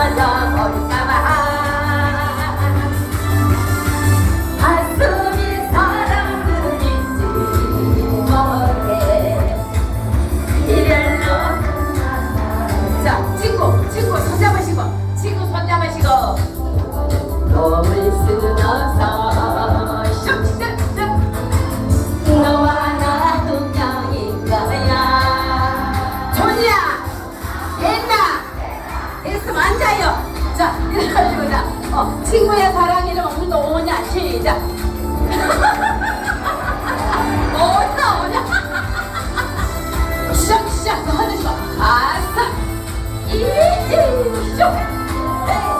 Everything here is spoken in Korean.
la la 자, 그래가지고 자, 어, 친구의 사랑이는 오늘도 오냐, 시작. 어디서 오냐? 시작, 시작, 하는 거. 아싸. 이, 이, 시작. 네.